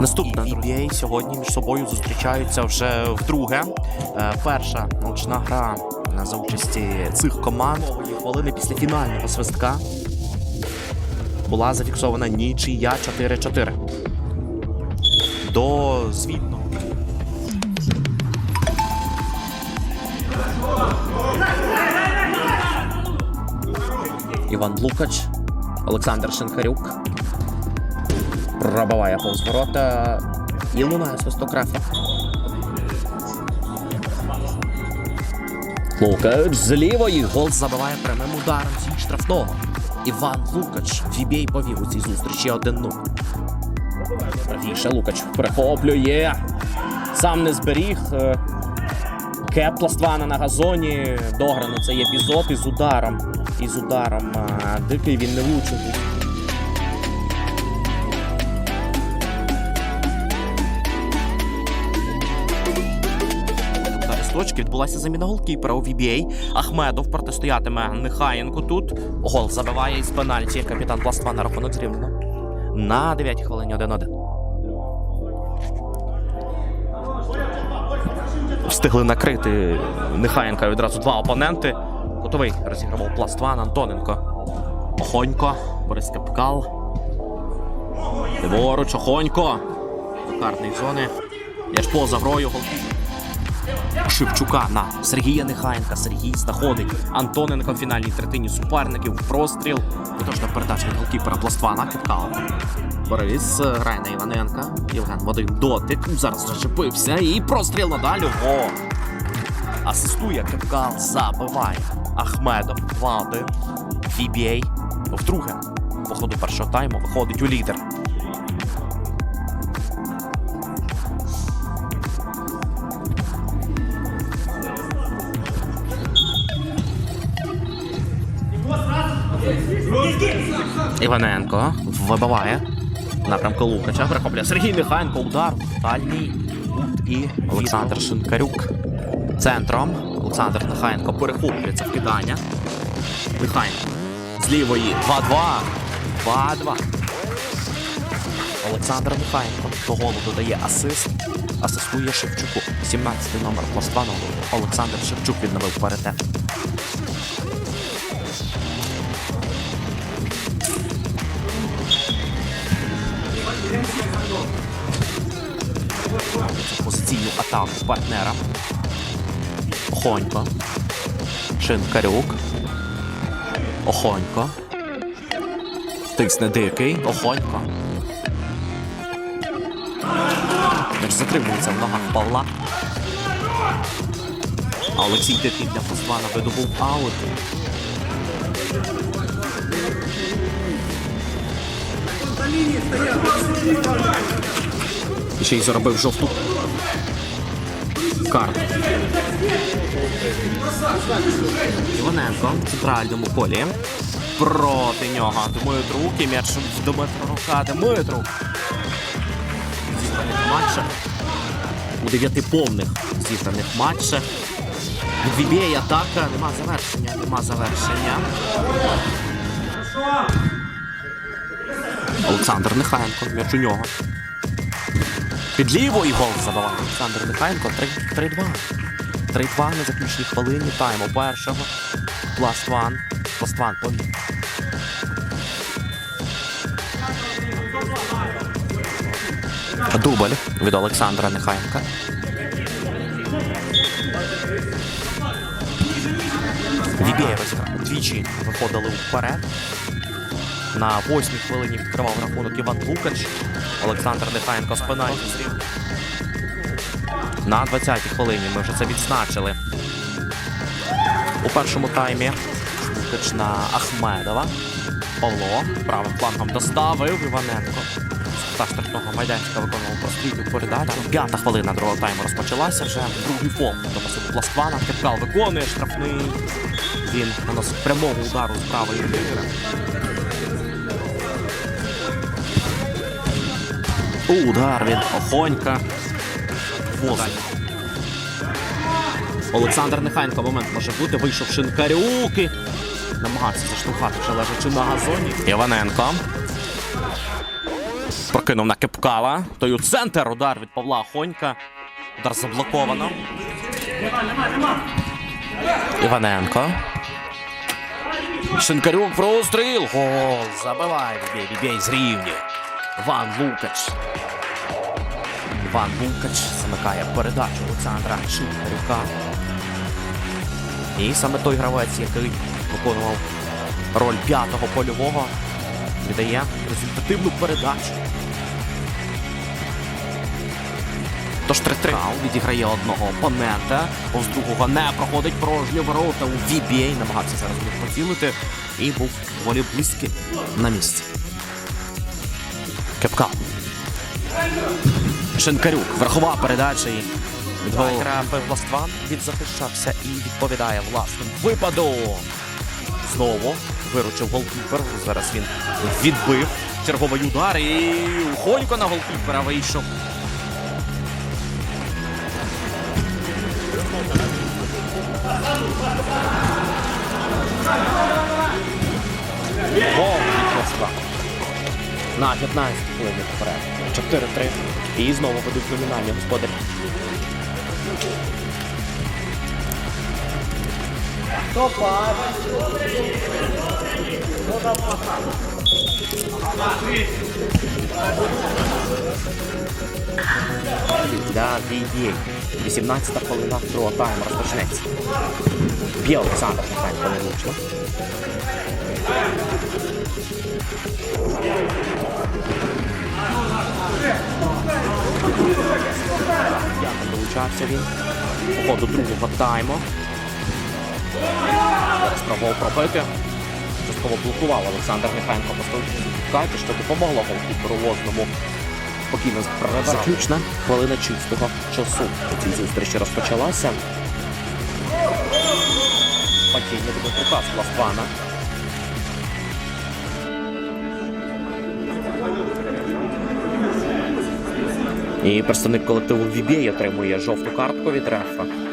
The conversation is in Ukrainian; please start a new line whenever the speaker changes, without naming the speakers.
Наступна VBA сьогодні між собою зустрічаються вже вдруге. Е, Перша ночна гра за участі цих команд. Хвилини після фінального свистка була зафіксована нічия 4-4. До звітного. Іван Лукач, Олександр Шинкарюк. Пробиває повз ворота і лунає свистокрафа. Лукач з лівої. Гол забиває прямим ударом зі штрафного. Іван Лукач. Вібій повів у цій зустрічі 1-0. Правіше Лукач перехоплює. Сам не зберіг. Е, Кеп Пластвана на газоні. Дограно цей епізод із ударом. Із ударом. Дикий він не влучив. Та листочки відбулася заміна голкіпера у VBA. Ахмедов протистоятиме Нехаєнко тут. Гол забиває із пенальті. Капітан Пластва на рахунок зрівняно. На 9 хвилині 1-1. Встигли накрити Нехаєнка відразу два опоненти. Готовий розігрував Пластван Антоненко. Охонько, Борис Капкал. Ліворуч, Охонько. До карної зони. Яж поза грою. Шевчука на Сергія Нехаєнка. Сергій знаходить Антоненко в фінальній третині суперників. Простріл. Потужна передача від голкіпера Пластвана. Кипкал. Борис е, грає на Іваненка. Євген в один дотик. Зараз зачепився. І простріл надалі. О! Асистує Кипкал. Забиває. Ахмедов. 2-1. VBA. Вдруге. По ходу першого тайму виходить у лідер. Іваненко вибиває. Напрямку Лукача перехоплює Сергій Михайенко. Удар. Дальній. Кут і Олександр Шинкарюк. Центром. Олександр Михайенко перехоплюється вкидання. Михайенко. З лівої. 2-2. 2-2. Олександр Михайенко до голу додає асист. Асистує Шевчуку. 17-й номер пластва Олександр Шевчук відновив паритет. Позиційну атаку партнера. Охонько. Шинкарюк. Охонько. Тисне дикий. Охонько. Теж затримується в ногах Павла. А Олексій Дикий для Фоствана видобув аут. Ще й заробив жовту карту. Іваненко в центральному полі. Проти нього Дмитрук і м'яч в Дмитрука. Дмитрук. В зіграних матчах. У дев'яти повних зіграних матчах. Відбігає атака. Нема завершення. Нема завершення. Олександр Нехаєнко. М'яч у нього. Під лівою гол забиває Олександр Михайленко 3-2. 3-2 на заключній хвилині тайму першого. Пластван. Пластван повів. Дубль від Олександра Нехаєнка. Розіграв. Двічі виходили вперед. На восьмій хвилині відкривав рахунок Іван Лукач. Олександр Нехаєнко з пенальті зрів. На 20-й хвилині ми вже це відзначили. У першому таймі Лукач на Ахмедова. Павло правим флангом доставив Іваненко. Та штрафного майданчика виконував прострільну передачу. П'ята хвилина другого тайму розпочалася вже. Другий фол до масиву Пластвана. Кепкал виконує штрафний. Він наносить прямого удару з правої лівери. Удар від Охонька. Воза. Олександр Нехайенко момент може бути. Вийшов Шинкарюк. і Намагався заштовхати вже лежачи на газоні. Іваненко. Прокинув на Кепкала. Той у центр. Удар від Павла Хонька. Удар заблоковано. Іваненко. Шинкарюк простріл. Гол. Забиває Бібей. Бібей з рівні. Іван Лукач. Іван Лукач замикає передачу Олександра Шинкарюка. І саме той гравець, який виконував роль п'ятого польового, віддає результативну передачу. Тож 3-3 відіграє одного опонента, повз другого не проходить порожні ворота у VBA, намагався зараз в поцілити і був доволі близький на місці. Кепка. Шинкарюк, верхова передача і відграв Властван, відзахищався і відповідає власним випадом. Знову виручив голкіпер. Зараз він відбив черговий удар і Хонько на голкіпера вийшов. Гол. На 15 хвилин вперед. 4-3. І знову ведуть номінальні господарі. Для VBA. 18 хвилина другого тайму розпочнеться. Б'є Олександр Михайло влучно. Як долучався він. По ходу другого тайму. Зараз спробував пробити. Частково блокував Олександр Михайленко поставити, що допомогло голкіперу Возному спокійно. Заключна хвилина чистого часу. У цій зустрічі розпочалася. Падіння з Ластвана. І представник колективу VBA отримує жовту картку від рефа.